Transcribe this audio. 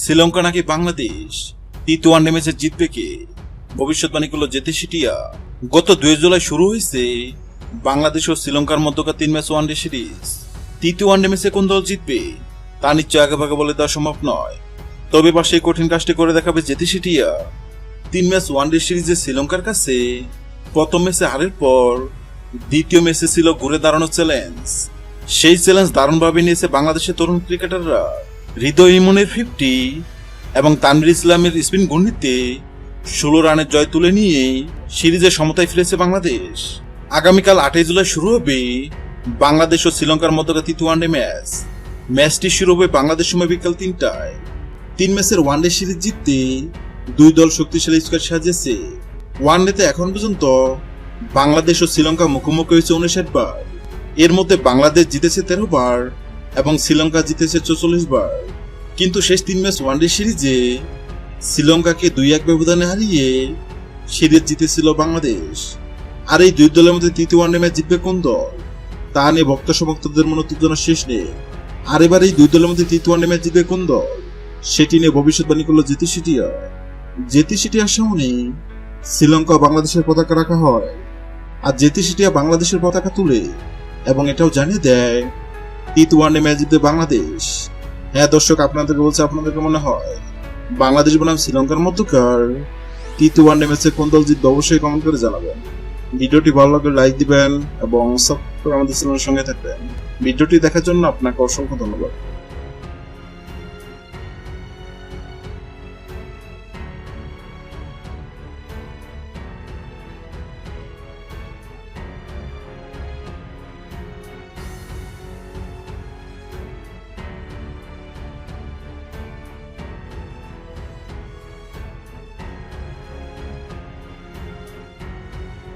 শ্রীলঙ্কা নাকি বাংলাদেশ? তৃতীয় ওয়ানডে ম্যাচে জিতবে কে? ভবিষ্যৎবাণী করল জেতে সিটিয়া। গত দুই জুলাই শুরু হয়েছে বাংলাদেশ ও শ্রীলঙ্কার মধ্যকার তিন ম্যাচ ওয়ানডে সিরিজ তৃতীয় ওয়ানডে ম্যাচে কোন দল জিতবে? তা নিশ্চয় আগে ভাগে বলে দেওয়া সম্ভব নয়। তবে এবার সেই কঠিন কাজটি করে দেখাবে জেতে সিটিয়া। তিন ম্যাচ ওয়ানডে সিরিজে শ্রীলঙ্কার কাছে প্রথম ম্যাচে হারের পর দ্বিতীয় ম্যাচে ছিল ঘুরে দাঁড়ানো চ্যালেঞ্জ সেই চ্যালেঞ্জ দারুণভাবে নিয়েছে বাংলাদেশের তরুণ ক্রিকেটাররা। হৃদয় ইমনের ফিফটি এবং তানভীর ইসলামের স্পিন ঘূর্ণিতে ষোলো রানের জয় তুলে নিয়ে সিরিজে সমতায় ফিরেছে বাংলাদেশ। আগামীকাল আটই জুলাই শুরু হবে বাংলাদেশ ও শ্রীলঙ্কার মধ্যকার তৃতীয় ওয়ানডে ম্যাচ ম্যাচটি শুরু হবে বাংলাদেশ সময় বিকাল তিনটায়। তিন ম্যাচের ওয়ানডে সিরিজ জিততে দুই দল শক্তিশালী স্কোয়াড সাজিয়েছে। ওয়ানডেতে এখন পর্যন্ত বাংলাদেশ ও শ্রীলঙ্কা মুখোমুখি হয়েছে উনষাট বার। এর মধ্যে বাংলাদেশ জিতেছে তেরো বার এবং শ্রীলঙ্কা জিতেছে চৌচল্লিশ বার। কিন্তু শেষ তিন ম্যাচ ওয়ানডে সিরিজে শ্রীলঙ্কাকে দুই এক ব্যবধানে হারিয়ে সিরিজ জিতেছিল বাংলাদেশ। আর এই দুই দলের মধ্যে তৃতীয় ওয়ানডে ম্যাচ জিতবে কোন দল? তা নিয়ে ভক্ত সমর্থকদের মনে উত্তেজনা শেষ নেই। আর এবার এই দুই দলের মধ্যে তৃতীয় ওয়ানডে ম্যাচ জিতবে কোন দল? সেটি নিয়ে ভবিষ্যৎবাণী করল জেতি সিটিয়া। জেতি সিটিয়ার সামনে শ্রীলঙ্কা বাংলাদেশের পতাকা রাখা হয়। আর জেতি সিটিয়া বাংলাদেশের পতাকা তুলে এবং এটাও জানিয়ে দেয়, তৃতীয় ওয়ানডে ম্যাচ জিতবে বাংলাদেশ। হ্যাঁ দর্শক, আপনাদেরকে বলছে, আপনাদেরকে মনে হয় বাংলাদেশ বনাম শ্রীলঙ্কার মধ্যকার তৃতীয় ওয়ানডে ম্যাচে কোন দল জিতবে অবশ্যই কমেন্ট করে জানাবেন। ভিডিওটি ভালো লাগলে লাইক দিবেন এবং সাবস্ক্রাইব আমাদের চ্যানেলের সঙ্গে থাকবেন। ভিডিওটি দেখার জন্য আপনাকে অসংখ্য ধন্যবাদ।